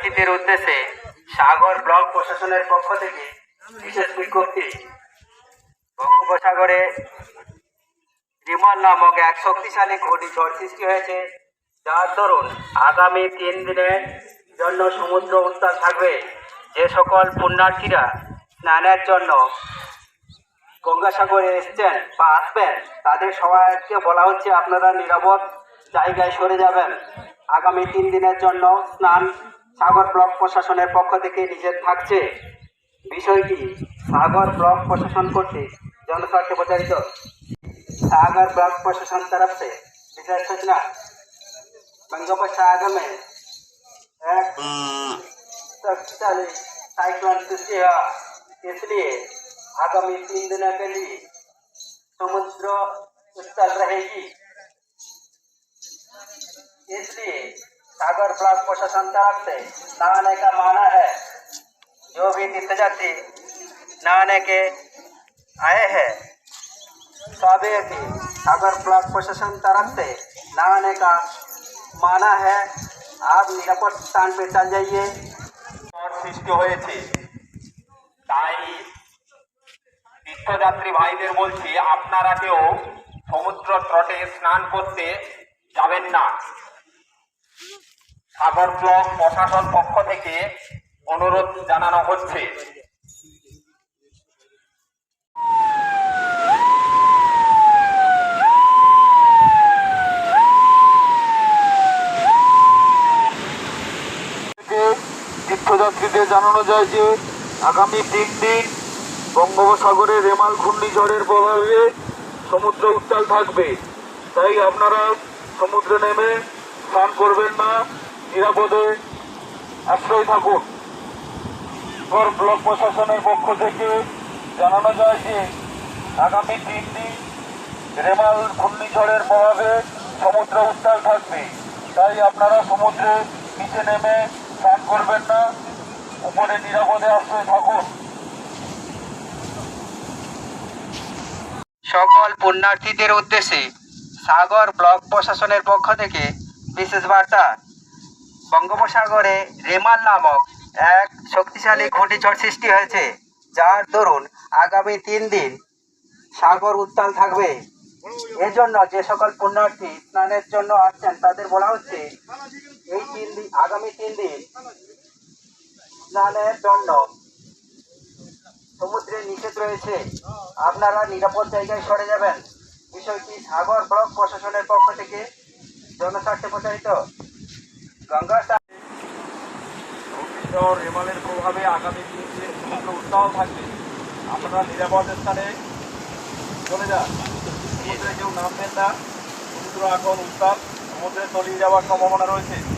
পুণ্যার্থীদের উদ্দেশ্যে সাগর ব্লক প্রশাসনের পক্ষ থেকে বিশেষ বিজ্ঞপ্তি। বঙ্গোপসাগরে রিমল নামক এক শক্তিশালী ঘূর্ণিঝড় সৃষ্টি হয়েছে, যার দরুন আগামী তিন দিনের জন্য সমুদ্র উত্তাল থাকবে। যে সকল পুণ্যার্থীরা স্নানের জন্য গঙ্গাসাগরে এসছেন বা আসবেন, তাদের সবাইকে বলা হচ্ছে আপনারা নিরাপদ জায়গায় সরে যাবেন। আগামী তিন দিনের জন্য স্নান সাগর ব্লক প্রশাসনের পক্ষ থেকে নিজের থাকছে বিষয়টি সাগর ব্লক प्रशासन কর্তৃক जनस्वार्थ प्रचारित सागर ब्लॉक प्रशासन तरफ से विशेष सूचना बंगोपसागर में एक शक्तिशाली साइक्लोन सृष्टि हुआ इसलिए आगामी तीन दिनों के लिए समुद्र उत्तल रहेगी इसलिए सागर ब्लॉक प्रशासन तरफ से नहाने का माना है जो भी तीर्थयात्री नहाने के आए हैं सभी की सागर ब्लॉक प्रशासन तरफ से नहाने का माना है आप निरापद स्थान पे चल जाइए ঝড় সৃষ্টি হয়েছে তাই তীর্থযাত্রী ভাইদের বলছি আপনারা কেউ সমুদ্র তটে স্নান করতে যাবেন না সাগর ব্লক প্রশাসন পক্ষ থেকে অনুরোধ জানানো হচ্ছে। তীর্থযাত্রীদের জানানো যায় যে আগামী তিন দিন বঙ্গোপসাগরে রেমাল ঘূর্ণিঝড়ের প্রভাবে সমুদ্র উত্তাল থাকবে। তাই আপনারা সমুদ্রে নেমে স্নান করবেন না। নিরাপদে আশ্রয় থাকুন। এরপর ব্লক প্রশাসনের পক্ষ থেকে জানানো যায় যে, আগামী তিন দিন রেমাল ঘূর্ণিঝড়ের প্রভাবে সমুদ্র উত্তাল থাকবে। তাই আপনারা সমুদ্রে নিচে নেমে স্নান করবেন না, উপরে নিরাপদে আশ্রয় থাকুন। সকল পুণ্যার্থীদের উদ্দেশ্যে সাগর ব্লক প্রশাসনের পক্ষ থেকে বিশেষ বার্তা। বঙ্গোপসাগরে রেমাল নামক এক শক্তিশালী ঘূর্ণিঝড় সৃষ্টি হয়েছে, যার দরুন আগামী তিন দিন সাগর উত্তাল থাকবে। এজন্য যে সকল পুণ্যার্থী স্নানের জন্য আসছেন, তাদের বলা হচ্ছে, এই তিন দিন, আগামী তিন দিন স্নানের জন্য সমুদ্রে নিষেধ রয়েছে। আপনারা নিরাপদ জায়গায় সরে যাবেন। বিষয়টি সাগর ব্লক প্রশাসনের পক্ষ থেকে জনস্বার্থে প্রচারিত। ঘূর্ণিঝড় রেমালের প্রভাবে আগামী দিনে সমুদ্র উত্তাল থাকবে। আপনারা নিরাপদ স্থানে চলে যান। সমুদ্রে কেউ নামবেন না। সমুদ্র এখন উত্তাল। সমুদ্রে তলিয়ে যাওয়ার সম্ভাবনা রয়েছে।